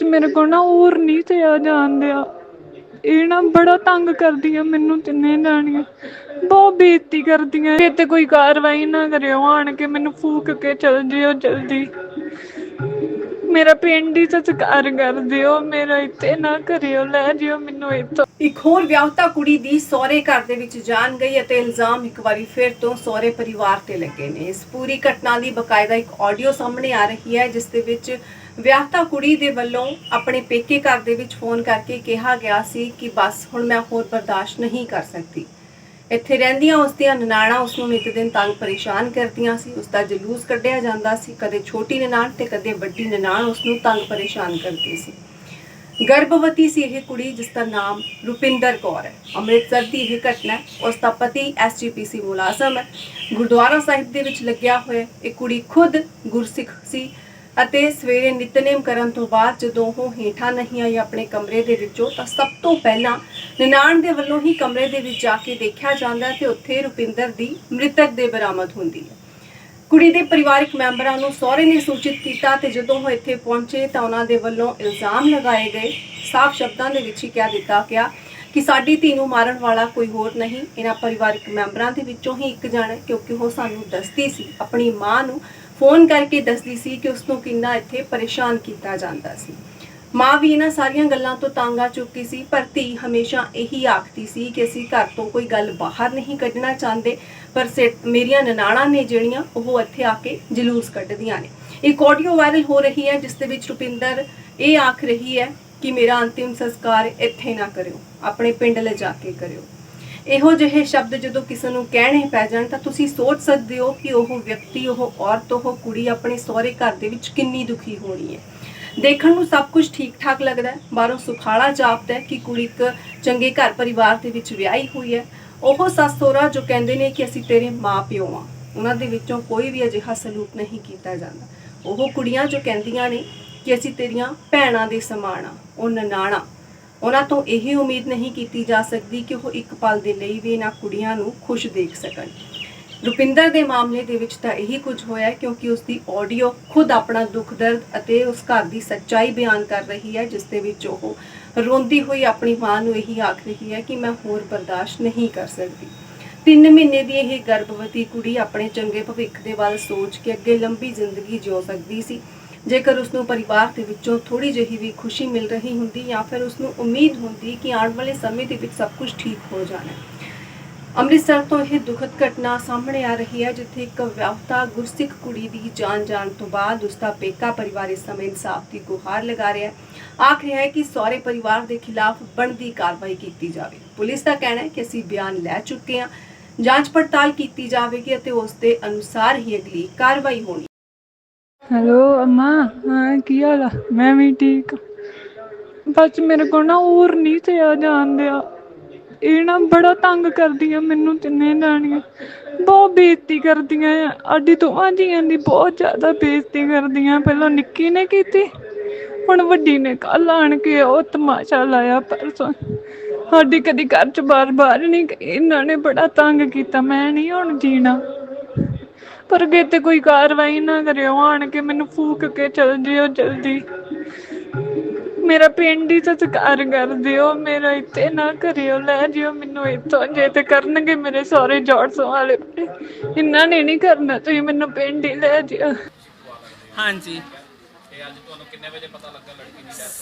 ਤੇ ਮੇਰੇ ਕੋਲ ਨਾ ਹੋਰ ਨਹੀਂ ਤੇ ਆ ਜਾਂਦਿਆ ਇਹ ਨਾ ਬੜਾ ਤੰਗ ਕਰਦੀਆਂ ਮੈਨੂੰ ਤਿੰਨੇ ਜਾਣੀਆਂ। ਬਹੁਤ ਬੇਇੱਜ਼ਤੀ ਕਰਦੀਆਂ। ਇਹ ਤੇ ਕੋਈ ਕਾਰਵਾਈ ਨਾ ਕਰਿਓ, ਆਣ ਕੇ ਮੈਨੂੰ ਫੂਕ ਕੇ ਚਲ ਜਿਓ ਜਲਦੀ। ਮੇਰਾ ਪਿੰਡ ਹੀ ਸਤਿਕਾਰ ਕਰ ਦਿਓ, ਮੇਰਾ ਇੱਥੇ ਨਾ ਕਰਿਓ, ਲੈ ਜਿਓ ਮੈਨੂੰ ਇੱਥੋਂ। ਇੱਕ ਹੋਰ ਵਿਆਹੁਤਾ ਕੁੜੀ ਦੀ ਸਹੁਰੇ ਘਰ ਦੇ ਵਿੱਚ ਜਾਣ ਗਈ ਅਤੇ ਇਲਜ਼ਾਮ ਇੱਕ ਵਾਰੀ ਫਿਰ ਤੋਂ ਸਹੁਰੇ ਪਰਿਵਾਰ ਤੇ ਲੱਗੇ ਨੇ। ਇਸ ਪੂਰੀ ਘਟਨਾ ਦੀ ਬਕਾਇਦਾ ਇੱਕ ਆਡੀਓ ਸਾਹਮਣੇ ਆ ਰਹੀ ਹੈ, ਜਿਸ ਦੇ ਵਿੱਚ ਵਿਆਹਤਾ ਕੁੜੀ ਦੇ ਵੱਲੋਂ ਆਪਣੇ ਪੇਕੇ ਘਰ ਦੇ ਵਿੱਚ ਫੋਨ ਕਰਕੇ ਕਿਹਾ ਗਿਆ ਸੀ ਕਿ ਬਸ ਹੁਣ ਮੈਂ ਹੋਰ ਬਰਦਾਸ਼ਤ ਨਹੀਂ ਕਰ ਸਕਦੀ। ਇੱਥੇ ਰਹਿੰਦੀਆਂ ਉਸ ਦੀਆਂ ਨਨਾਣਾ ਉਸ ਨੂੰ ਨਿਤ ਦਿਨ ਤੰਗ ਪਰੇਸ਼ਾਨ ਕਰਦੀਆਂ ਸੀ। ਉਸ ਦਾ ਜਲੂਸ ਕੱਢਿਆ ਜਾਂਦਾ ਸੀ। ਕਦੇ ਛੋਟੀ ਨਨਾਣ ਤੇ ਕਦੇ ਵੱਡੀ ਨਨਾਣ ਉਸ ਨੂੰ ਤੰਗ ਪਰੇਸ਼ਾਨ ਕਰਦੀ ਸੀ। ਗਰਭਵਤੀ ਸੀ ਇਹ ਕੁੜੀ, ਜਿਸ ਦਾ ਨਾਮ ਰੁਪਿੰਦਰ ਕੌਰ ਹੈ। ਅੰਮ੍ਰਿਤਸਰ ਦੀ ਇਹ ਘਟਨਾ ਹੈ। ਉਸ ਦਾ ਪਤੀ ਐਸਜੀਪੀਸੀ ਮੁਲਾਜ਼ਮ ਹੈ। ਗੁਰਦੁਆਰਾ ਸਾਹਿਬ ਦੇ ਵਿੱਚ ਲੱਗਿਆ ਹੋਇਆ ਇਹ ਕੁੜੀ ਖੁਦ ਗੁਰਸਿੱਖ ਸੀ। ਅਤੇ ਸਵੇਰੇ ਨਿਤਨੇਮ ਕਰਨ ਤੋਂ ਬਾਅਦ ਜਦੋਂ ਉਹ ਹੇਠਾਂ ਨਹੀਂ ਆਈ ਆਪਣੇ ਕਮਰੇ ਦੇ ਵਿੱਚੋਂ, ਤਾਂ ਸਭ ਤੋਂ ਪਹਿਲਾਂ ਨਿਨਾਣ ਦੇ ਵੱਲੋਂ ਹੀ ਕਮਰੇ ਦੇ ਵਿੱਚ ਜਾ ਕੇ ਦੇਖਿਆ ਜਾਂਦਾ ਤੇ ਉੱਥੇ ਰੁਪਿੰਦਰ ਦੀ ਮ੍ਰਿਤਕ ਦੇ ਬਰਾਮਦ ਹੁੰਦੀ ਹੈ। ਕੁੜੀ ਦੇ ਪਰਿਵਾਰਕ ਮੈਂਬਰਾਂ ਨੂੰ ਸਹੁਰੇ ਨੇ ਸੂਚਿਤ ਕੀਤਾ ਤੇ ਜਦੋਂ ਉਹ ਇੱਥੇ ਪਹੁੰਚੇ ਤਾਂ ਉਹਨਾਂ ਦੇ ਵੱਲੋਂ ਇਲਜ਼ਾਮ ਲਗਾਏ ਗਏ। ਸਾਫ਼ ਸ਼ਬਦਾਂ ਦੇ ਵਿੱਚ ਹੀ ਕਹਿ ਦਿੱਤਾ ਗਿਆ ਕਿ ਸਾਡੀ ਧੀ ਨੂੰ ਮਾਰਨ ਵਾਲਾ ਕੋਈ ਹੋਰ ਨਹੀਂ। ਇਹਨਾਂ ਪਰਿਵਾਰਕ ਮੈਂਬਰਾਂ ਦੇ ਵਿੱਚੋਂ ਹੀ ਇੱਕ ਜਣਾ ਕਿਉਂਕਿ ਉਹ ਸਾਨੂੰ ਦੱਸਦੀ ਸੀ, ਆਪਣੀ ਮਾਂ ਨੂੰ ਫੋਨ ਕਰਕੇ ਦੱਸਦੀ ਸੀ ਕਿ ਉਸ ਨੂੰ ਕਿੰਨਾ ਇੱਥੇ ਪਰੇਸ਼ਾਨ ਕੀਤਾ ਜਾਂਦਾ ਸੀ। ਮਾਂ ਵੀ ਇਹਨਾਂ ਸਾਰੀਆਂ ਗੱਲਾਂ ਤੋਂ ਤੰਗ ਆ ਚੁੱਕੀ ਸੀ, ਪਰ ਧੀ ਹਮੇਸ਼ਾ ਇਹੀ ਆਖਦੀ ਸੀ ਕਿ ਅਸੀਂ ਘਰ ਤੋਂ ਕੋਈ ਗੱਲ ਬਾਹਰ ਨਹੀਂ ਕੱਢਣਾ ਚਾਹੁੰਦੇ, ਪਰ ਸੇ- ਮੇਰੀਆਂ ਨਨਾਣਾ ਨੇ ਜਿਹੜੀਆਂ, ਉਹ ਇੱਥੇ ਆ ਕੇ ਜਲੂਸ ਕੱਢਦੀਆਂ ਨੇ। ਇੱਕ ਆਡੀਓ ਵਾਇਰਲ ਹੋ ਰਹੀ ਹੈ, ਜਿਸ ਦੇ ਵਿੱਚ ਰੁਪਿੰਦਰ ਇਹ ਆਖ ਰਹੀ ਹੈ ਕਿ ਮੇਰਾ ਅੰਤਿਮ ਸੰਸਕਾਰ ਇੱਥੇ ਨਾ ਕਰਿਓ, ਆਪਣੇ ਪਿੰਡ ਲਿਜਾ ਕੇ ਕਰਿਓ। ਇਹੋ ਜਿਹੇ ਸ਼ਬਦ ਜਦੋਂ ਕਿਸੇ ਨੂੰ ਕਹਿਣੇ ਪੈ ਜਾਣ ਤਾਂ ਤੁਸੀਂ ਸੋਚ ਸਕਦੇ ਹੋ ਕਿ ਉਹ ਵਿਅਕਤੀ, ਉਹ ਔਰਤ, ਉਹ ਕੁੜੀ ਆਪਣੇ ਸਹੁਰੇ ਘਰ ਦੇ ਵਿੱਚ ਕਿੰਨੀ ਦੁਖੀ ਹੋਣੀ ਹੈ। ਦੇਖਣ ਨੂੰ ਸਭ ਕੁਝ ਠੀਕ ਠਾਕ ਲੱਗਦਾ ਹੈ। ਬਾਹਰੋਂ ਸੁਖਾਲਾ ਜਾਪਦਾ ਹੈ ਕਿ ਕੁੜੀ ਇੱਕ ਚੰਗੇ ਘਰ ਪਰਿਵਾਰ ਦੇ ਵਿੱਚ ਵਿਆਹੀ ਹੋਈ ਹੈ। ਉਹ ਸੱਸ ਸਹੁਰਾ ਜੋ ਕਹਿੰਦੇ ਨੇ ਕਿ ਅਸੀਂ ਤੇਰੇ ਮਾਂ ਪਿਓ ਆ ਉਹਨਾਂ ਦੇ ਵਿੱਚੋਂ ਕੋਈ ਵੀ ਅਜਿਹਾ ਸਲੂਕ ਨਹੀਂ ਕੀਤਾ ਜਾਂਦਾ। ਉਹ ਕੁੜੀਆਂ ਜੋ ਕਹਿੰਦੀਆਂ ਨੇ ਕਿ ਅਸੀਂ ਤੇਰੀਆਂ ਭੈਣਾਂ ਦੇ ਸਮਾਨ ਆ ਉਹ ਨਨਾਣਾ ਉਹਨਾਂ ਤੋਂ ਇਹ ਉਮੀਦ ਨਹੀਂ ਕੀਤੀ ਜਾ ਸਕਦੀ ਕਿ ਉਹ ਇੱਕ ਪਲ ਦੇ ਲਈ ਵੀ ਇਹਨਾਂ ਕੁੜੀਆਂ ਨੂੰ ਖੁਸ਼ ਦੇਖ ਸਕਣ। ਰੁਪਿੰਦਰ ਦੇ ਮਾਮਲੇ ਦੇ ਵਿੱਚ ਤਾਂ ਇਹੀ ਕੁਝ ਹੋਇਆ ਕਿਉਂਕਿ ਉਸ ਦੀ ਆਡੀਓ ਖੁਦ ਆਪਣਾ ਦੁੱਖ ਦਰਦ ਅਤੇ ਉਸ ਘਰ ਦੀ ਸੱਚਾਈ ਬਿਆਨ ਕਰ ਰਹੀ ਹੈ, ਜਿਸ ਦੇ ਵਿੱਚ ਉਹ ਰੋਂਦੀ ਹੋਈ ਆਪਣੀ ਮਾਂ ਨੂੰ ਇਹੀ ਆਖ ਰਹੀ ਹੈ ਕਿ ਮੈਂ ਹੋਰ ਬਰਦਾਸ਼ਤ ਨਹੀਂ ਕਰ ਸਕਦੀ। ਤਿੰਨ ਮਹੀਨੇ ਦੀ ਇਹ ਗਰਭਵਤੀ ਕੁੜੀ ਆਪਣੇ ਚੰਗੇ ਭਵਿੱਖ ਦੇ ਵੱਲ ਸੋਚ ਕੇ ਅੱਗੇ ਲੰਬੀ ਜ਼ਿੰਦਗੀ ਜਿਉ ਸਕਦੀ ਸੀ। ਜੇਕਰ ਉਸ ਨੂੰ ਪਰਿਵਾਰ ਦੇ ਵਿੱਚੋਂ ਥੋੜੀ ਜਿਹੀ ਵੀ ਖੁਸ਼ੀ ਮਿਲ ਰਹੀ ਹੁੰਦੀ ਜਾਂ ਫਿਰ ਉਸ ਨੂੰ ਉਮੀਦ ਹੁੰਦੀ ਕਿ ਆਉਣ ਵਾਲੇ ਸਮੇਂ ਦੇ ਵਿੱਚ ਸਭ ਕੁਝ ਠੀਕ ਹੋ ਜਾਣਾ ਅੰਮ੍ਰਿਤਸਰ ਤੋਂ ਇਹ ਦੁਖਦ ਘਟਨਾ ਸਾਹਮਣੇ ਆ ਰਹੀ ਹੈ, ਜਿੱਥੇ ਇੱਕ ਵਿਆਹੁਤਾ ਗੁਰਸਿੱਖ ਕੁੜੀ ਦੀ ਜਾਨ ਜਾਣ ਤੋਂ ਬਾਅਦ ਉਸ ਦਾ ਪੇਕਾ ਪਰਿਵਾਰ ਇਸ ਸਮੇਂ ਇਨਸਾਫ ਦੀ ਗੁਹਾਰ ਲਗਾ ਰਿਹਾ ਹੈ। ਆਖ ਰਿਹਾ ਹੈ ਕਿ ਸਹੁਰੇ ਪਰਿਵਾਰ ਦੇ ਖਿਲਾਫ ਬਣਦੀ ਕਾਰਵਾਈ ਕੀਤੀ ਜਾਵੇ। ਪੁਲਿਸ ਦਾ ਕਹਿਣਾ ਹੈ ਕਿ ਅਸੀਂ ਬਿਆਨ ਲੈ ਚੁੱਕੇ ਹਾਂ। ਜਾਂਚ ਪੜਤਾਲ ਕੀਤੀ ਜਾਵੇਗੀ ਅਤੇ ਉਸ ਦੇ ਅਨੁਸਾਰ ਹੀ ਅਗਲੀ ਕਾਰਵਾਈ ਹੋਣੀ ਹੈਲੋ, ਅਮਾ। ਹਾਂ, ਕੀ ਹਾਲ ਆ? ਮੈਂ ਵੀ ਠੀਕ। ਆ। ਬਸ ਮੇਰੇ ਕੋਲ ਨਾ ਹੋਰ ਨਹੀਂ ਤੇ ਆ ਜਾਂਦਿਆ ਇਹ ਨਾ ਬੜਾ ਤੰਗ ਕਰਦੀ ਆ ਮੈਨੂੰ ਤਿੰਨੇ ਜਾਣੀਆਂ। ਬਹੁਤ ਬੇਇੱਜ਼ਤੀ ਕਰਦੀਆਂ ਆ। ਆਡੀ ਦੋਵਾਂ ਜੀਆਂ ਦੀ ਬਹੁਤ ਜ਼ਿਆਦਾ ਬੇਇੱਜ਼ਤੀ ਕਰਦੀਆਂ। ਪਹਿਲਾਂ ਨਿੱਕੀ ਨੇ ਕੀਤੀ, ਹੁਣ ਵੱਡੀ ਨੇ ਕੱਲ ਆਣ ਕੇ ਉਹ ਤਮਾਸ਼ਾ ਲਾਇਆ ਪਰਸੋਂ। ਸਾਡੀ ਕਦੀ ਘਰ ਚ ਬਾਰ-ਬਾਰ ਨਹੀਂ ਗਈ। ਇਹਨਾਂ ਨੇ ਬੜਾ ਤੰਗ ਕੀਤਾ। ਮੈਂ ਨਹੀਂ ਹੁਣ ਜੀਣਾ। ਪਰ ਅੱਗੇ ਤੇ ਕੋਈ ਕਾਰਵਾਈ ਨਾ ਕਰਿਓ, ਆਣ ਕੇ ਮੈਨੂੰ ਫੂਕ ਕੇ ਚਲ ਜਿਓ ਜਲਦੀ। ਮੇਰਾ ਪਿੰਡ ਹੀ ਸਤਿਕਾਰ ਕਰ ਦਿਓ, ਮੇਰਾ ਇੱਥੇ ਨਾ ਕਰਿਓ, ਲੈ ਜਿਓ ਮੈਨੂੰ ਇੱਥੋਂ, ਜੇ ਤੇ ਕਰਨਗੇ ਮੇਰੇ ਸਹੁਰੇ ਜੋੜਸੋਂ ਵਾਲੇ। ਇਹਨਾਂ ਨੇ ਨਹੀਂ ਕਰਨਾ, ਤੁਸੀਂ ਮੈਨੂੰ ਪਿੰਡ ਹੀ ਲੈ ਜਿਓ। ਹਾਂਜੀ।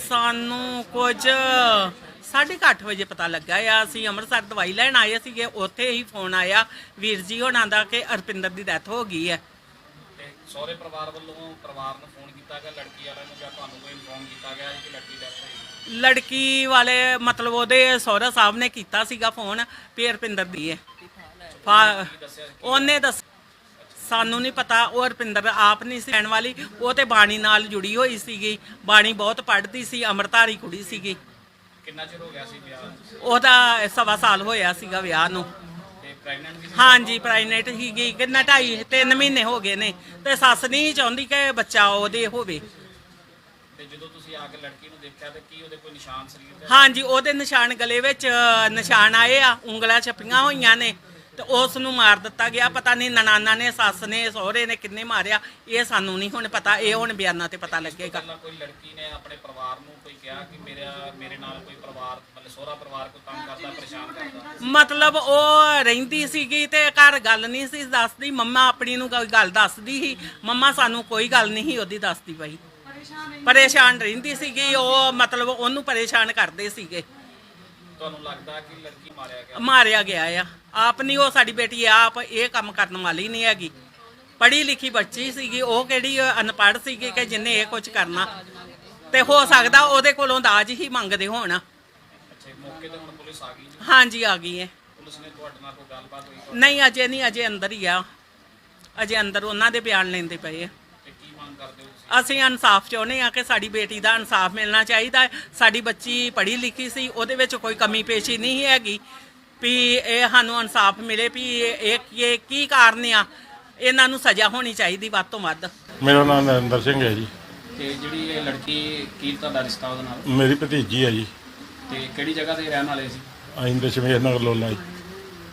ਸਾਨੂੰ ਕੁਝ 8:30 ਵਜੇ ਪਤਾ ਲੱਗਾ ਆ ਅਸੀਂ ਅੰਮ੍ਰਿਤਸਰ ਦਵਾਈ ਲੈਣ ਆਏ ਸੀਗੇ ਉੱਥੇ ਹੀ ਫੋਨ ਆਇਆ ਵੀਰ ਜੀ ਹੋਣਾ ਦਾ ਕਿ ਅਰਪਿੰਦਰ ਦੀ ਡੈਥ ਹੋ ਗਈ ਹੈ। ਤੇ ਸਹੁਰੇ ਪਰਿਵਾਰ ਵੱਲੋਂ ਪਰਿਵਾਰ ਨੂੰ ਫੋਨ ਕੀਤਾ ਗਿਆ ਲੜਕੀ ਵਾਲਿਆਂ ਨੂੰ ਜਾਂ ਤੁਹਾਨੂੰ ਕੋਈ ਇਨਫੋਰਮ ਕੀਤਾ ਗਿਆ ਕਿ ਲੜਕੀ ਡੈਥ ਹੋਈ ਲੜਕੀ ਵਾਲੇ ਮਤਲਬ ਉਹਦੇ ਸਹੁਰਾ ਸਾਹਿਬ ਨੇ ਕੀਤਾ ਸੀਗਾ ਫੋਨ ਵੀ ਅਰਪਿੰਦਰ ਦੀ ਹੈ। ਫਾ- ਉਹਨੇ ਦੱਸ ਸਾਨੂੰ ਨਹੀਂ ਪਤਾ ਉਹ ਅਰਪਿੰਦਰ ਆਪ ਨਹੀਂ ਸੀ ਰਹਿਣ ਵਾਲੀ ਉਹ ਤੇ ਬਾਣੀ ਨਾਲ ਜੁੜੀ ਹੋਈ ਸੀਗੀ ਬਾਣੀ ਬਹੁਤ ਪੜ੍ਹਦੀ ਸੀ ਅੰਮ੍ਰਿਤਧਾਰੀ ਕੁੜੀ ਸੀਗੀ। ਕਿੰਨਾ ਚਿਰ ਹੋ ਗਿਆ ਸੀ ਵਿਆਹ ਨੂੰ? ਉਹਦਾ ਸਵਾ ਸਾਲ ਹੋਇਆ ਸੀਗਾ ਵਿਆਹ ਨੂੰ। ਤੇ ਪ੍ਰੈਗਨੈਂਟ ਵੀ ਸੀ? ਹਾਂਜੀ ਪ੍ਰਾਈਨੇਟ ਹੀਗੀ ਕਿੰਨਾ ਢਾਈ ਤਿੰਨ ਮਹੀਨੇ ਹੋ ਗਏ ਨੇ। ਤੇ ਸੱਸ ਨਹੀਂ ਚਾਹੁੰਦੀ ਕਿ ਬੱਚਾ ਉਹਦੇ ਹੋਵੇ। ਤੇ ਜਦੋਂ ਤੁਸੀਂ ਆ ਕੇ ਲੜਕੀ ਨੂੰ ਦੇਖਿਆ ਤੇ ਕੀ ਉਹਦੇ ਕੋਈ ਨਿਸ਼ਾਨ ਸਰੀਰ ਤੇ? ਹਾਂਜੀ ਉਹਦੇ ਨਿਸ਼ਾਨ ਗਲੇ ਵਿੱਚ ਨਿਸ਼ਾਨ ਆਏ ਆ ਉਂਗਲਾਂ ਛਪੀਆਂ ਹੋਈਆਂ ਨੇ। ਤੇ ਉਸ ਨੂੰ ਮਾਰ ਦਿੱਤਾ ਗਿਆ। ਪਤਾ ਨਹੀਂ ਨਨਾਨਾ ਨੇ ਸੱਸ ਨੇ ਸਹੁਰੇ ਨੇ ਕਿੰਨੇ ਮਾਰਿਆ। ਇਹ ਸਾਨੂੰ ਨਹੀਂ ਹੁਣ ਪਤਾ ਇਹ ਹੁਣ ਬਿਆਨਾਂ ਤੇ ਪਤਾ ਲੱਗੇਗਾ। ਪਹਿਲਾਂ ਕੋਈ ਲੜਕੀ ਨੇ ਆਪਣੇ ਪਰਿਵਾਰ ਨੂੰ ਕੋਈ ਕਿਹਾ ਕਿ ਮੇਰਾ ਮੇਰੇ ਨਾਲ ਕੋਈ ਪਰਿਵਾਰ ਮਤਲਬ ਸਹੁਰਾ ਪਰਿਵਾਰ ਕੋਈ ਤੰਗ ਕਰਦਾ ਪਰੇਸ਼ਾਨ ਕਰਦਾ? ਮਤਲਬ ਉਹ ਰਹਿੰਦੀ ਸੀਗੀ ਤੇ ਘਰ ਗੱਲ ਨਹੀਂ ਸੀ ਦੱਸਦੀ। ਮੰਮਾ ਆਪਣੀ ਨੂੰ ਕੋਈ ਗੱਲ ਦੱਸਦੀ ਸੀ। ਮੰਮਾ ਸਾਨੂੰ ਕੋਈ ਗੱਲ ਨਹੀਂ ਸੀ ਉਹਦੀ ਦੱਸਦੀ ਪਈ। ਪਰੇਸ਼ਾਨ ਰਹਿੰਦੀ ਸੀਗੀ। ਉਹ ਮਤਲਬ ਉਹਨੂੰ ਪਰੇਸ਼ਾਨ ਕਰਦੇ ਸੀਗੇ। ਤੁਹਾਨੂੰ ਲੱਗਦਾ ਕਿ ਲੜਕੀ ਮਾਰਿਆ ਗਿਆ? ਮਾਰਿਆ ਗਿਆ ਆ। ਆਪ ਨਹੀਂ ਉਹ ਸਾਡੀ ਬੇਟੀ ਆਪ ਇਹ ਕੰਮ ਕਰਨ ਵਾਲੀ ਨਹੀਂ ਹੈਗੀ। ਪੜ੍ਹੀ ਲਿਖੀ ਬੱਚੀ ਸੀਗੀ ਉਹ ਕਿਹੜੀ ਅਨਪੜ੍ਹ ਸੀਗੀ ਕਿ ਜਿੰਨੇ ਇਹ ਕੁਝ ਕਰਨਾ। ਤੇ ਹੋ ਸਕਦਾ ਉਹਦੇ ਕੋਲੋਂ ਦਾਜ ਹੀ ਮੰਗਦੇ ਹੋਣ। ਅੱਛਾ ਮੌਕੇ ਤੇ ਹੁਣ ਪੁਲਿਸ ਆ ਗਈ ਜੀ? ਹਾਂਜੀ ਆ ਗਈ ਹੈ। ਪੁਲਿਸ ਨੇ ਤੁਹਾਡੇ ਨਾਲ ਕੋਈ ਗੱਲਬਾਤ ਹੋਈ ਨਹੀਂ ਅਜੇ ਨਹੀਂ ਅਜੇ ਅੰਦਰ ਹੀ ਆ। ਅਜੇ ਅੰਦਰ ਉਹਨਾਂ ਦੇ ਬਿਆਨ ਲੈਂਦੇ ਪਏ ਆ। ਤੇ ਕੀ ਮੰਗ ਕਰਦੇ ਹੋ ਤੁਸੀਂ ਅਸੀਂ ਇਨਸਾਫ ਚਾਹੁੰਦੇ ਆ ਕਿ ਸਾਡੀ ਬੇਟੀ ਦਾ ਇਨਸਾਫ ਮਿਲਣਾ ਚਾਹੀਦਾ ਹੈ। ਸਾਡੀ ਬੱਚੀ ਪੜ੍ਹੀ ਲਿਖੀ ਸੀ ਉਹਦੇ ਵਿੱਚ ਕੋਈ ਕਮੀ ਪੇਸ਼ੀ ਨਹੀਂ ਹੈਗੀ। ਵੀ ਇਹ ਸਾਨੂੰ ਇਨਸਾਫ ਮਿਲੇ ਵੀ ਇਹ ਇਹ ਕੀ ਕਾਰਨ ਆ? ਇਹਨਾਂ ਨੂੰ ਸਜ਼ਾ ਹੋਣੀ ਚਾਹੀਦੀ ਵੱਧ ਤੋਂ ਵੱਧ। ਮੇਰਾ ਨਾਮ ਨਰਿੰਦਰ ਸਿੰਘ ਹੈ ਜੀ। ਤੇ ਜਿਹੜੀ ਇਹ ਲੜਕੀ ਕੀ ਤੁਹਾਡਾ ਰਿਸ਼ਤਾ ਉਹਦੇ ਨਾਲ? ਮੇਰੀ ਭਤੀਜੀ ਹੈ ਜੀ। ਤੇ ਕਿਹੜੀ ਜਗ੍ਹਾ ਤੇ ਰਹਿਣ ਵਾਲੇ ਸੀ? ਅਸੀਂ ਦਸ਼ਮੇਸ਼ ਨਗਰ ਲੋਲਾ ਜੀ।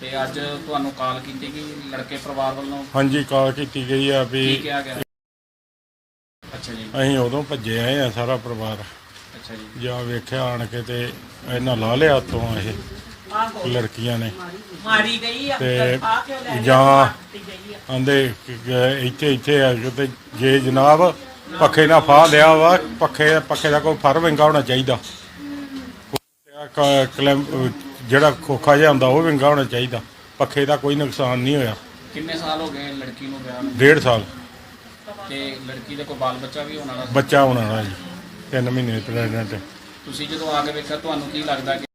ਤੇ ਅੱਜ ਤੁਹਾਨੂੰ ਕਾਲ ਕੀਤੀ ਕਿ ਲੜਕੇ ਪਰਿਵਾਰ ਵੱਲੋਂ? ਹਾਂਜੀ ਕਾਲ ਕੀਤੀ ਗਈ ਆ ਕੀ ਵੀ ਕਿਹਾ ਗਿਆ? ਅਸੀਂ ਉਦੋਂ ਭੱਜੇ ਆਏ ਆ ਸਾਰਾ ਪਰਿਵਾਰ। ਅੱਛਾ ਜੀ। ਜਾਂ ਵੇਖਿਆ ਆਣ ਕੇ ਤੇ ਇਹਨਾਂ ਲਾ ਲਿਆ ਤੋਂ ਇਹ ਲੜਕੀਆਂ ਨੇ। ਮਾਰੀ ਗਈ ਆ ਤੇ ਜਾਂ ਆਂਦੇ ਇੱਥੇ ਇੱਥੇ ਆ ਕੇ ਤੇ ਜੇ ਜਨਾਬ ਪੱਖੇ ਨਾਲ ਫਾਹ ਲਿਆ ਵਾ ਪੱਖੇ ਪੱਖੇ ਦਾ ਕੋਈ ਫਰ ਵਿੰਗਾ ਹੋਣਾ ਚਾਹੀਦਾ। ਜਿਹੜਾ ਖੋਖਾ ਜਿਹਾ ਹੁੰਦਾ ਉਹ ਵਿੰਗਾ ਹੋਣਾ ਚਾਹੀਦਾ। ਪੱਖੇ ਦਾ ਕੋਈ ਨੁਕਸਾਨ ਨਹੀਂ ਹੋਇਆ। ਕਿੰਨੇ ਸਾਲ ਹੋ ਗਏ ਲੜਕੀ ਨੂੰ ਵਿਆਹ ਨੂੰ? ਡੇਢ ਸਾਲ। ਤੇ ਲੜਕੀ ਦੇ ਕੋਈ ਬਾਲ ਬੱਚਾ ਵੀ ਹੋਣ ਵਾਲਾ ਸੀ? ਬੱਚਾ ਹੋਣ ਵਾਲਾ ਜੀ ਤਿੰਨ ਮਹੀਨੇ ਪ੍ਰੈਗਨੈਂਟ ਤੁਸੀਂ ਜਦੋਂ ਆ ਕੇ ਵੇਖਿਆ ਤੁਹਾਨੂੰ ਕੀ ਲੱਗਦਾ ਕਿ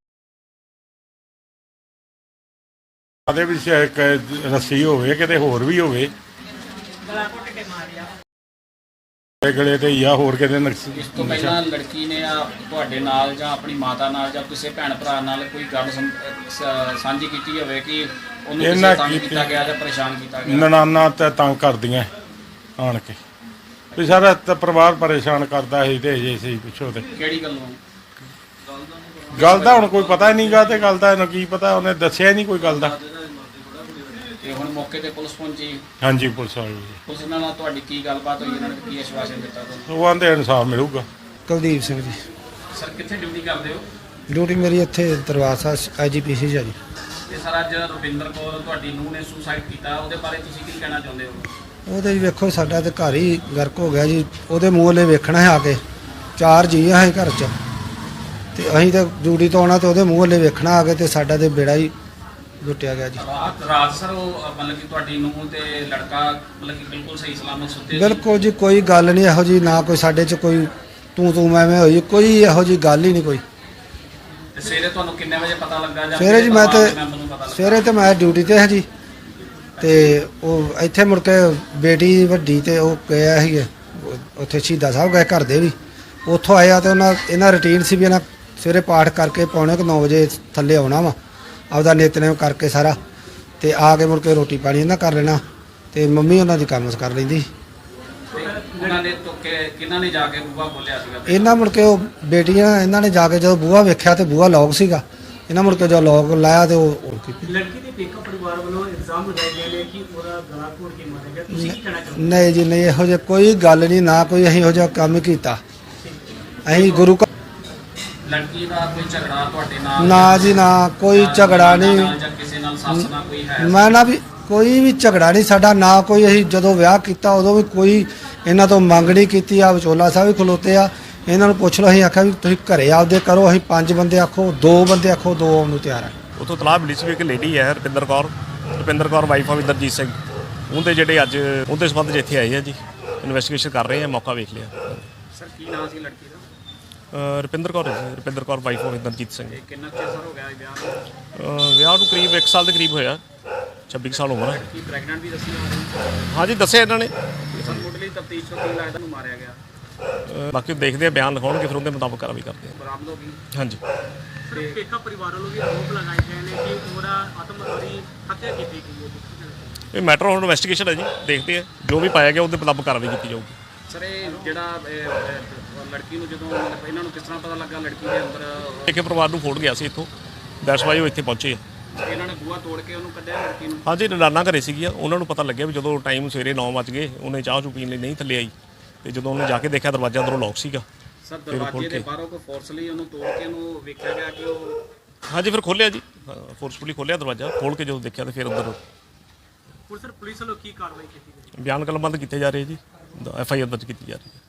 ਆਦੇ ਵਿੱਚ ਇੱਕ ਰੱਸੀ ਹੋਵੇ ਕਿਤੇ ਹੋਰ ਵੀ ਹੋਵੇ। ਗਲਾ ਘੁੱਟ ਕੇ ਮਾਰਿਆ। ਇਹ ਗਲੇ ਤੇ ਜਾਂ ਹੋਰ ਕਿਤੇ ਨਕਸ ਇਸ ਤੋਂ ਪਹਿਲਾਂ ਲੜਕੀ ਨੇ ਆ ਤੁਹਾਡੇ ਨਾਲ ਜਾਂ ਆਪਣੀ ਮਾਤਾ ਨਾਲ ਜਾਂ ਕਿਸੇ ਭੈਣ ਭਰਾ ਨਾਲ ਕੋਈ ਗੱਲ ਸ- ਸਾਂਝੀ ਕੀਤੀ ਹੋਵੇ ਕਿ ਉਹਨੂੰ ਇਹਨਾਂ ਕਿਸੇ ਤੰਗ ਕੀਤੀ- ਕੀਤਾ ਗਿਆ ਜਾਂ ਪਰੇਸ਼ਾਨ ਕੀਤਾ ਗਿਆ? ਨਨਾਨਾ ਤੇ ਤੰਗ ਕਰਦੀਆਂ। ਆਣ ਕੇ। ਵੀ ਸਾਰਾ ਤਾਂ ਪਰਿਵਾਰ ਪਰੇਸ਼ਾਨ ਕਰਦਾ ਸੀ ਤੇ ਜੇ ਸੀ ਪਿੱਛੋਂ ਤੇ। ਕਿਹੜੀ ਗੱਲੋਂ ਗੱਲ ਦਾ ਹੁਣ ਕੋਈ ਪਤਾ ਹੀ ਨਹੀਂਗਾ ਤੇ ਗੱਲ ਦਾ ਇਹਨੂੰ ਕੀ ਪਤਾ ਉਹਨੇ ਦੱਸਿਆ ਹੀ ਨਹੀਂ ਕੋਈ ਗੱਲ ਦਾ। ਤੇ ਹੁਣ ਮੌਕੇ ਤੇ ਪੁਲਿਸ ਪਹੁੰਚੀ। ਹਾਂਜੀ ਪੁਲਿਸ ਆ ਗਈ। ਪੁਲਿਸ ਨਾਲ ਤੁਹਾਡੀ ਕੀ ਗੱਲਬਾਤ ਹੋਈ ਇਹਨਾਂ ਨੇ ਕੀ ਆਸ਼ਵਾਸਨ ਦਿੱਤਾ ਤੁਹਾਨੂੰ? ਉਹ ਆਂਦੇ ਇਨਸਾਫ ਮਿਲੂਗਾ। ਕੁਲਦੀਪ ਸਿੰਘ ਜੀ। ਸਰ ਕਿੱਥੇ ਡਿਊਟੀ ਕਰਦੇ ਹੋ? ਡਿਊਟੀ ਮੇਰੀ ਇੱਥੇ ਦਰਬਾਰ ਸਾਹਿਬ ਆਈਜੀਪੀਸੀ ਜੀ। ਤੇ ਸਰ ਅੱਜ ਰਵਿੰਦਰ ਕੌਰ ਤੁਹਾਡੀ ਨੂੰਹ ਨੇ ਸੁਸਾਈਡ ਕੀਤਾ ਉਹਦੇ ਬਾਰੇ ਤੁਸੀਂ ਕੀ ਕਹਿਣਾ ਚਾਹੁੰਦੇ ਹੋ? ਉਹਦੇ ਜੀ ਵੇਖੋ ਸਾਡਾ ਤੇ ਘਰ ਹੀ ਗਰਕ ਹੋ ਗਿਆ ਜੀ। ਉਹਦੇ ਮੂੰਹ ਲੈ ਵੇਖਣਾ ਹੈ ਆ ਕੇ। ਚਾਰ ਜੀ ਆ ਅਸੀਂ ਘਰ 'ਚ। ਤੇ ਅਸੀਂ ਤੇ ਡਿਊਟੀ ਤੋਂ ਆਉਣਾ ਤੇ ਉਹਦੇ ਮੂੰਹ ਲੈ ਵੇਖਣਾ ਆ ਕੇ ਤੇ ਸਾਡਾ ਤੇ ਬੇੜਾ ਹੀ ਲੁੱਟਿਆ ਗਿਆ ਜੀ। ਰਾਤ ਰਾਤ ਸਰ ਉਹ ਅ, ਮਤਲਬ ਕਿ ਤੁਹਾਡੀ ਨੂੰਹ ਤੇ ਲੜਕਾ ਮਤਲਬ ਕਿ ਬਿਲਕੁਲ ਸਹੀ ਸਲਾਮਤ ਸੁੱਤੇ ਸੀ? ਬਿਲਕੁਲ ਜੀ ਕੋਈ ਗੱਲ ਨਹੀਂ ਇਹੋ ਜੀ ਨਾ ਕੋਈ ਸਾਡੇ 'ਚ ਕੋਈ ਤੂੰ ਤੂੰ ਮੈਂ ਮੈਂ ਹੋਈ ਕੋਈ ਇਹੋ ਜੀ ਗੱਲ ਹੀ ਨਹੀਂ ਕੋਈ। ਤੇ ਸਵੇਰੇ ਤੁਹਾਨੂੰ ਕਿੰਨੇ ਵਜੇ ਪਤਾ ਲੱਗਾ ਜਾਂ ਸਵੇਰੇ ਜੀ ਮੈਂ ਤੇ ਪਰਿਵਾਰ ਦੇ ਮੈਂਬਰ ਨੂੰ ਪਤਾ ਲੱਗਾ? ਸਵੇਰੇ ਤੇ ਮੈਂ ਡਿਊਟੀ ਤੇ ਹਾਂ ਜੀ। ਤੇ ਉਹ ਇੱਥੇ ਮੁੜ ਕੇ ਬੇਟੀ ਵੱਡੀ ਤੇ ਉਹ ਗਿਆ ਸੀ ਉੱਥੇ ਸ਼ਹੀਦਾਂ ਸਾਹਿਬ ਗਏ ਘਰ ਦੇ ਵੀ। ਉੱਥੋਂ ਆਇਆ ਤੇ ਉਹਨਾਂ ਇਹਨਾਂ ਰੁਟੀਨ ਸੀ ਵੀ ਇਹਨਾਂ ਸਵੇਰੇ ਪਾਠ ਕਰਕੇ ਪੌਣੇ ਕੁ 9 ਵਜੇ ਥੱਲੇ ਆਉਣਾ ਵਾ ਆਪਦਾ ਨਿਤਨੇਮ ਕਰਕੇ ਸਾਰਾ। ਤੇ ਆ ਕੇ ਮੁੜ ਕੇ ਰੋਟੀ ਪਾਣੀ ਇਹਨਾਂ ਕਰ ਲੈਣਾ ਤੇ ਮੰਮੀ ਉਹਨਾਂ ਦੀ ਕੰਮ ਕਰ ਲੈਂਦੀ। ਉਹਨਾਂ ਨੇ ਤੋਂ ਕਿ- ਕਿਹਨਾਂ ਨੇ ਜਾ ਕੇ ਬੂਹਾ ਬੋਲਿਆ ਸੀਗਾ? ਇਹਨਾਂ ਮੁੜ ਕੇ ਉਹ ਬੇਟੀਆਂ ਇਹਨਾਂ ਨੇ ਜਾ ਕੇ ਜਦੋਂ ਬੂਹਾ ਵੇਖਿਆ ਤੇ ਬੂਹਾ ਲੌਕ ਸੀਗਾ। ਇਹਨਾਂ ਮੁੜ ਕੇ ਜਦੋਂ ਲੌਕ ਲਾਇਆ ਤੇ ਉਹ ਉੜ ਗਈ ਲੜਕੀ ਦੇ ਪੇਕਾ ਪਰਿਵਾਰ ਵੱਲੋਂ ਇਲਜ਼ਾਮ ਲਗਾਏ ਗਏ ਨੇ ਕਿ ਉਹਦਾ ਗਲਾ ਘੋਟ ਕੇ ਮਾਰਿਆ ਗਿਆ। ਤੁਸੀਂ ਕੀ ਕਹਿਣਾ ਚਾਹੁੰਦੇ ਨਹੀਂ ਜੀ ਨਹੀਂ ਇਹੋ ਜਿਹਾ ਕੋਈ ਗੱਲ ਨਹੀਂ ਨਾ ਕੋਈ ਅਸੀਂ ਇਹੋ ਜਿਹਾ ਕੰਮ ਕੀਤਾ। ਅਸੀਂ ਗੁਰੂ ਘਰ ਲੜਕੀ ਦਾ ਕੋਈ ਝਗੜਾ ਤੁਹਾਡੇ ਨਾਲ ਨਾ ਜੀ ਨਾ ਕੋਈ ਜਾਂ ਝਗੜਾ ਨਹੀਂ। ਜਾਂ ਕਿਸੇ ਨਾਲ ਸੱਸ ਨਾਲ ਕੋਈ ਹੈ? ਮੈਂ ਨਾ ਵੀ ਕੋਈ ਵੀ ਝਗੜਾ ਨਹੀਂ ਸਾਡਾ ਨਾ ਕੋਈ ਅਸੀਂ ਜਦੋਂ ਵਿਆਹ ਕੀਤਾ ਉਦੋਂ ਵੀ ਕੋਈ ਇਹਨਾਂ ਤੋਂ ਮੰਗ ਨਹੀਂ ਕੀਤੀ ਆ ਵਿਚੋਲਾ ਸਾਹਿਬ ਵੀ ਖਲੋਤੇ ਆ। ਇਹਨਾਂ ਨੂੰ ਪੁੱਛ ਲਓ ਅਸੀਂ ਆਖਿਆ ਵੀ ਤੁਸੀਂ ਘਰੇ ਆਪਦੇ ਕਰੋ ਅਸੀਂ ਪੰਜ ਬੰਦੇ ਆਖੋ ਦੋ ਬੰਦੇ ਆਖੋ ਦੋ ਆਉਣ ਨੂੰ ਤਿਆਰ ਆ। ਉਥੋਂ ਤਲਾਹ ਮਿਲੀ ਸੀ ਵੀ ਇੱਕ ਲੇਡੀ ਹੈ ਰੁਪਿੰਦਰ ਕੌਰ ਰੁਪਿੰਦਰ ਕੌਰ ਵਾਈਫ ਆਫ ਇੰਦਰਜੀਤ ਸਿੰਘ। ਉਹਦੇ ਜਿਹੜੇ ਅੱਜ ਉਹਦੇ ਸੰਬੰਧ 'ਚ ਇੱਥੇ ਆਏ ਆ ਜੀ ਇਨਵੈਸਟੀਗੇਸ਼ਨ ਕਰ ਰਹੇ ਆ ਮੌਕਾ ਵੇਖ ਲਿਆ। ਸਰ ਕੀ ਨਾਮ ਸੀ ਲੜਕੀ ਦਾ? ਰੁਪਿੰਦਰ ਕੌਰ ਹੈ ਜੀ, ਰੁਪਿੰਦਰ ਕੌਰ ਵਾਈਫ ਆਫ ਇੰਦਰਜੀਤ ਸਿੰਘ। ਕਿੰਨਾ ਚਿਰ ਸਰ ਹੋ ਗਿਆ ਇਹ ਵਿਆਹ ਵਿਆਹ ਨੂੰ ਕਰੀਬ 1 ਸਾਲ ਦੇ ਕਰੀਬ ਹੋਇਆ 26 ਕੁ ਸਾਲ ਉਮਰ ਹੈ ਕੀ ਪ੍ਰੈਗਨੈਂਟ ਵੀ ਦੱਸੀ ਜਾ ਰਹੀ ਹਾਂਜੀ ਦੱਸਿਆ ਇਹਨਾਂ ਨੇ। ਸਰ ਮੁੱਢਲੀ ਤਫਤੀਸ਼ ਤੋਂ ਕੀ ਲੱਗਦਾ ਨੂੰ ਮਾਰਿਆ ਗਿਆ? ਬਾਕੀ ਦੇਖਦੇ ਆ ਬਿਆਨ ਲਿਖਾਉਣਗੇ ਫਿਰ ਉਹਦੇ ਮੁਤਾਬਕ ਕਾਰਵਾਈ ਕਰਦੇ ਬਰਾਮਦ ਹੋ ਗਈ? ਆ ਹਾਂਜੀ। ਸਰ ਪੇਕਾ ਪਰਿਵਾਰ ਵੱਲੋਂ ਵੀ ਆਰੋਪ ਲਗਾਏ ਗਏ ਨੇ ਕਿ ਉਹਦਾ ਆਤਮਹੱਤਿਆ ਹੱਤਿਆ ਕੀਤੀ ਗਈ ਹੈ। ਜੀ ਕੀ ਕਹਿਣਾ ਚਾਹੁੰਦੇ ਇਹ ਮੈਟਰ ਹੁਣ ਇਨਵੈਸਟੀਗੇਸ਼ਨ ਹੈ ਜੀ ਦੇਖਦੇ ਆ। ਜੋ ਵੀ ਪਾਇਆ ਗਿਆ ਉਹਦੇ ਮੁਤਾਬਕ ਕਾਰਵਾਈ ਕੀਤੀ ਜਾਊਗੀ। ਸਰ ਇਹ ਜਿਹੜਾ ਇਹ, ਇਹ, ਲੜਕੀ ਨੂੰ ਜਦੋਂ ਮਤਲਬ ਇਹਨਾਂ ਨੂੰ ਕਿਸ ਤਰ੍ਹਾਂ ਪਤਾ ਲੱਗਾ ਲੜਕੀ ਦੇ ਅੰਦਰ? ਇੱਕ ਪਰਿਵਾਰ ਨੂੰ ਫੋਨ ਗਿਆ ਸੀ ਇੱਥੋਂ। ਦੈਟਸ ਵਾਈ ਉਹ ਇੱਥੇ ਪਹੁੰਚੇ ਆ। ਇਹਨਾਂ ਨੇ ਬੂਹਾ ਤੋੜ ਕੇ ਉਹਨੂੰ ਕੱਢਿਆ ਲੜਕੀ ਨੂੰ? ਹਾਂਜੀ ਨਨਾਨਾ ਘਰੇ ਸੀਗੀਆਂ। ਉਹਨਾਂ ਨੂੰ ਪਤਾ ਲੱਗਿਆ ਵੀ ਜਦੋਂ ਟਾਈਮ ਸਵੇਰੇ 9 ਵਜ ਗਏ ਉਹਨੇ ਚਾਹ ਚੂ ਪੀਣ ਲਈ ਨਹੀਂ ਥੱਲੇ ਆਈ। ਤੇ ਜਦੋਂ ਉਹਨੇ ਜਾ ਕੇ ਦੇਖਿਆ ਦਰਵਾਜ਼ਾ ਅੰਦਰੋਂ ਲੌਕ ਸੀਗਾ ਸਰ ਦਰਵਾਜ਼ੇ ਦੇ ਕੇ। ਬਾਹਰੋਂ ਕੋਈ ਫੋਰਸ ਲਈ ਉਹਨੂੰ ਤੋੜ ਕੇ ਉਹਨੂੰ ਵੇਖਿਆ ਗਿਆ ਕਿ ਉਹ ਹਾਂਜੀ ਫਿਰ ਖੋਲਿਆ ਜੀ। ਫੋਰਸਫੁਲੀ ਖੋਲਿਆ ਦਰਵਾਜ਼ਾ ਖੋਲ ਕੇ ਜਦੋਂ ਦੇਖਿਆ ਤੇ ਫਿਰ ਅੰਦਰ ਹੁਣ ਸਰ ਪੁਲਿਸ ਵੱਲੋਂ ਕੀ ਕਾਰਵਾਈ ਕੀਤੀ ਗਈ? ਬਿਆਨ ਕਲਮਬੰਦ ਕੀਤੇ ਜਾ ਰਹੇ ਜੀ। ਐਫ ਆਈ ਆਰ ਦਰਜ ਕੀਤੀ ਜਾ ਰਹੀ ਹੈ।